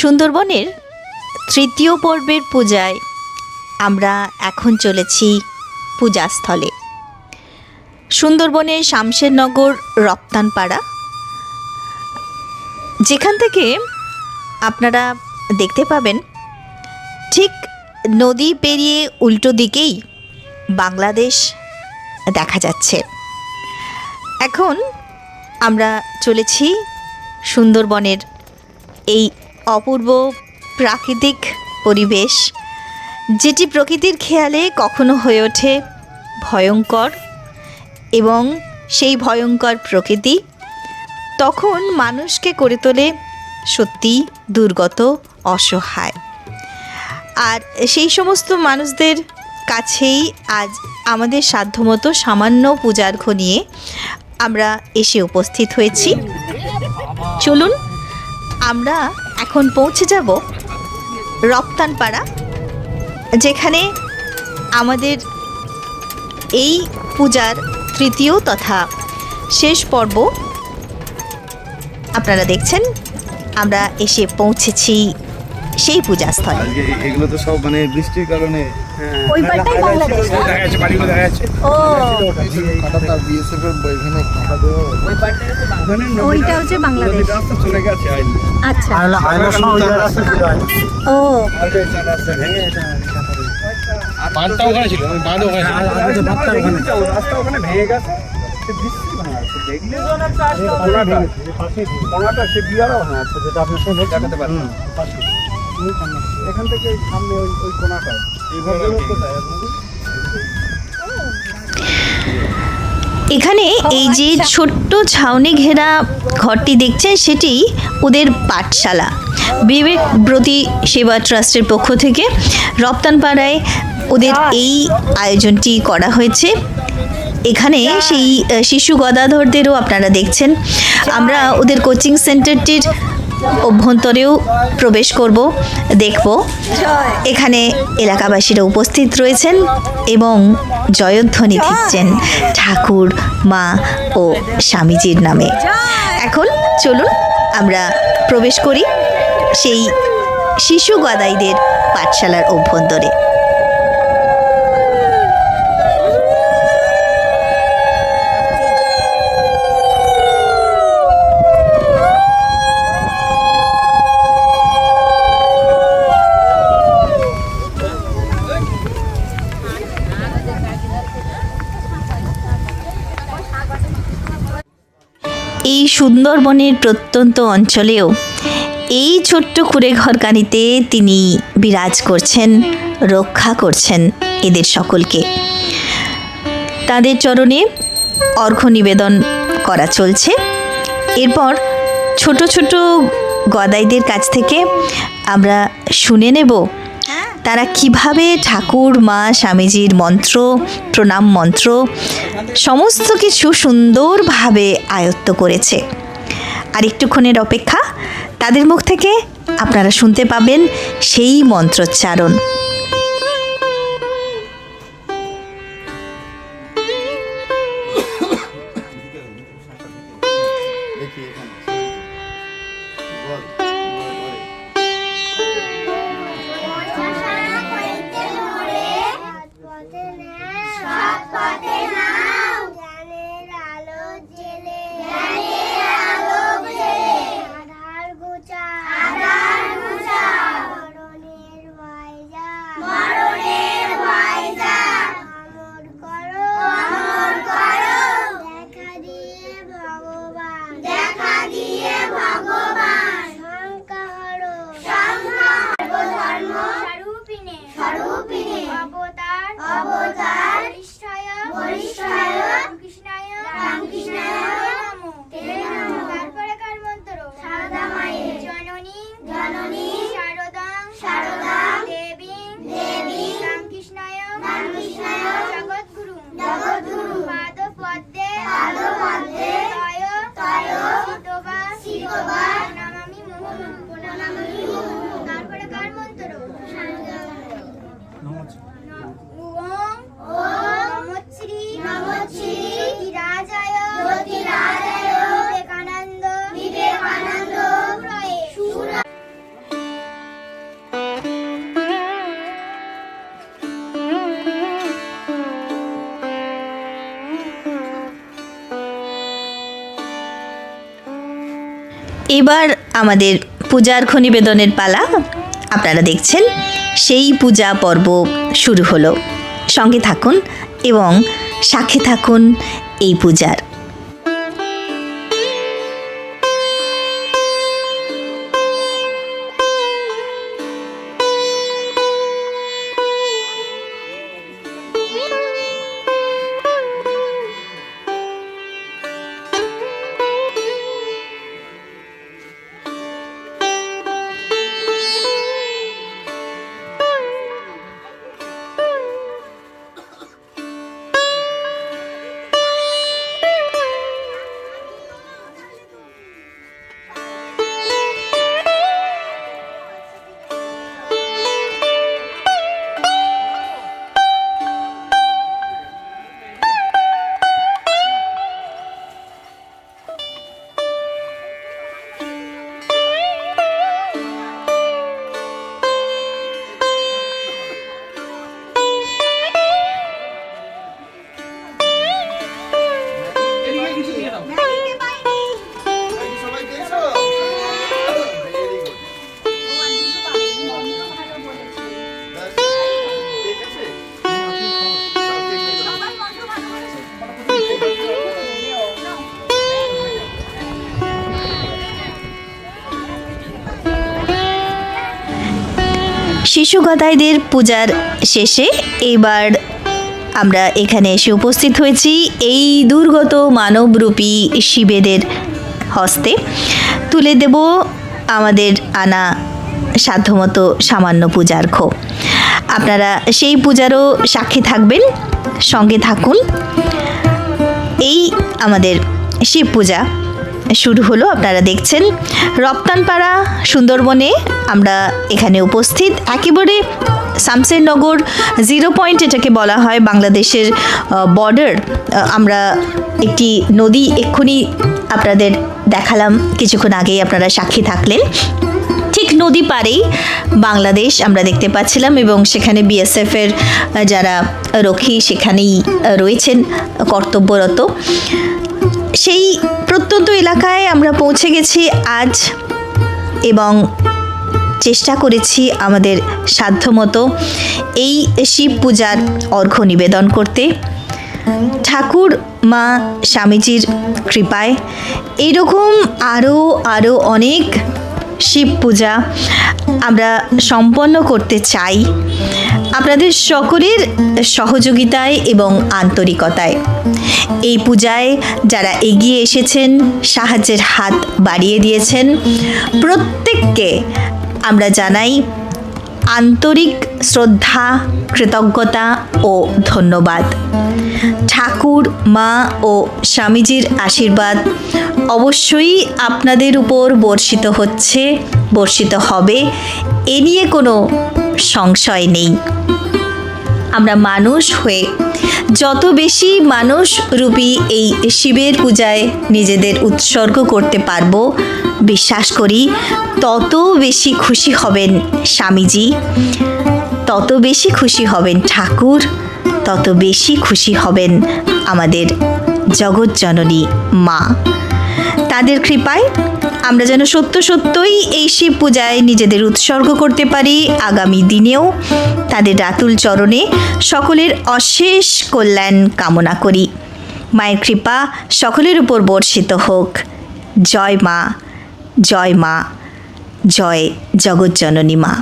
সুন্দরবনের তৃতীয় পর্বের পূজায় আমরা এখন চলেছি পূজাস্থলে। সুন্দরবনের শামশেরনগর রপ্তানপাড়া। যেখান থেকে আপনারা দেখতে পাবেন, ঠিক নদী পেরিয়ে উল্টো দিকেই বাংলাদেশ দেখা যাচ্ছে। এখন আমরা চলেছি সুন্দরবনের এই অপূর্ব প্রাকৃতিক পরিবেশ, যেটি প্রকৃতির খেয়ালে কখনো হয়ে ওঠে ভয়ঙ্কর এবং সেই ভয়ঙ্কর প্রকৃতি তখন মানুষকে করে তোলে সত্যি দুর্গত, অসহায়। আর সেই সমস্ত মানুষদের কাছেই আজ আমাদের সাধ্যমতো সামান্য পূজার্ঘ নিয়ে আমরা এসে উপস্থিত হয়েছি। চলুন, আমরা এখন পৌঁছে যাব রপ্তানপাড়া যেখানে আমাদের এই পূজার তৃতীয় তথা শেষ পর্ব আপনারা দেখছেন। আমরা এসে পৌঁছেছি সেই পূজাস্থলে আজকে এ- এগুলো তো সব মানে বৃষ্টির কারণে ওই পাল্টাই বাংলাদেশ। দেখা যাচ্ছে বাড়িগুলো দেখা যাচ্ছে। ও। কাটাটা বিএসএফ ওইটা হচ্ছে বাংলাদেশ। চলে গেছে আইন। আচ্ছা। ও। বাঁধটা ওখানে ছিল বাঁধ ওখানে ছিল। রাস্তা ওখানে ভেঙে গেছে। ভাঙা আছে। যেটা আপনি সব দেখাতে পারেন। এখান থেকে সামনে ওই ওই কোনাটায় এইভাবে এখানে এই যে ছোট্ট ছাউনি ঘেরা ঘরটি দেখছেন সেটি ওদের পাঠশালা। বিবেক ব্রতী সেবা ট্রাস্টের পক্ষ থেকে রপ্তানপাড়ায় ওদের এই আয়োজনটি করা হয়েছে। এখানে সেই শিশু গদাধরদেরও আপনারা দেখছেন। আমরা ওদের কোচিং সেন্টারটির অভ্যন্তরেও প্রবেশ করব দেখব। এখানে এলাকাবাসীরা উপস্থিত রয়েছেন এবং জয়ধ্বনি দিচ্ছেন ঠাকুর মা ও স্বামীজির নামে। এখন চলুন আমরা প্রবেশ করি সেই শিশু গদাইদের পাঠশালার অভ্যন্তরে। এই সুন্দরবনের প্রত্যন্ত অঞ্চলেও এই ছোট্ট কুড়ে ঘরকানিতে তিনি বিরাজ করছেন, রক্ষা করছেন এদের সকলকে। তাদের চরণে অর্ঘ্য নিবেদন করা চলছে। এরপর ছোট ছোট গদাইদের কাছ থেকে আমরা শুনে নেব তারা কীভাবে ঠাকুর, মা, স্বামীজির মন্ত্র, প্রণাম মন্ত্র সমস্ত কিছু সুন্দরভাবে আয়ত্ত করেছে। আর একটুক্ষণের অপেক্ষা তাদের মুখ থেকে আপনারা শুনতে পাবেন সেই মন্ত্রোচ্চারণ। এবার আমাদের পূজার খনিবেদনের পালা। আপনারা দেখছেন, সেই পূজা পর্ব শুরু হলো। সঙ্গে থাকুন এবং সাক্ষী থাকুন এই পূজার। শিশু গদাইদের পূজার শেষে এবার আমরা এখানে এসে উপস্থিত হয়েছি এই দুর্গত মানবরূপী শিবেদের হস্তে। তুলে দেব আমাদের আনা সাধ্যমতো সামান্য পূজার পূজার্ঘ। আপনারা সেই পূজারও সাক্ষী থাকবেন, সঙ্গে থাকুন। এই আমাদের শিব পূজা। শুরু হলো। আপনারা দেখছেন রপ্তানপাড়া সুন্দরবনে আমরা এখানে উপস্থিত। একেবারে শামসেরনগর জিরো পয়েন্ট এটাকে বলা হয় বাংলাদেশের বর্ডার আমরা একটি নদী এক্ষুনি আপনাদের দেখালাম। কিছুক্ষণ আগেই আপনারা সাক্ষী থাকলেন। ঠিক নদী পাড়েই বাংলাদেশ আমরা দেখতে পাচ্ছিলাম এবং সেখানে বিএসএফের যারা রক্ষী সেখানেই রয়েছেন কর্তব্যরত। সেই প্রত্যন্ত এলাকায় আমরা পৌঁছে গেছি আজ এবং চেষ্টা করেছি আমাদের সাধ্যমতো এই শিব পূজার অর্ঘ্য নিবেদন করতে। ঠাকুর, মা, স্বামীজির কৃপায় এইরকম আরও আরও অনেক শিব পূজা আমরা সম্পন্ন করতে চাই। আপনাদের সকলের সহযোগিতায় এবং আন্তরিকতায়। এই পূজায় যারা এগিয়ে এসেছেন, সাহায্যের হাত বাড়িয়ে দিয়েছেন, প্রত্যেককে আমরা জানাই আন্তরিক শ্রদ্ধা, কৃতজ্ঞতা ও ধন্যবাদ। ঠাকুর, মা ও স্বামীজির আশীর্বাদ অবশ্যই আপনাদের উপর বর্ষিত হচ্ছে, বর্ষিত হবে। এ নিয়ে কোনো সংশয় নেই। আমরা মানুষ হয়ে যত বেশি মানুষ রূপী এই শিবের পূজায় নিজেদের উৎসর্গ করতে পারব, বিশ্বাস করি, তত বেশি খুশি হবেন স্বামীজি। তত বেশি খুশি হবেন ঠাকুর, তত বেশি খুশি হবেন আমাদের জগৎজননী মা। তাদের কৃপায় আমরা যেন সত্য সত্যই এই শিব পূজায় নিজেদের উৎসর্গ করতে পারি আগামী দিনেও। তাদের রাতুল চরণে সকলের অশেষ কল্যাণ কামনা করি। মায়ের কৃপা সকলের উপর বর্ষিত হোক। জয় মা জয় মা, জয় জগৎজননী মা।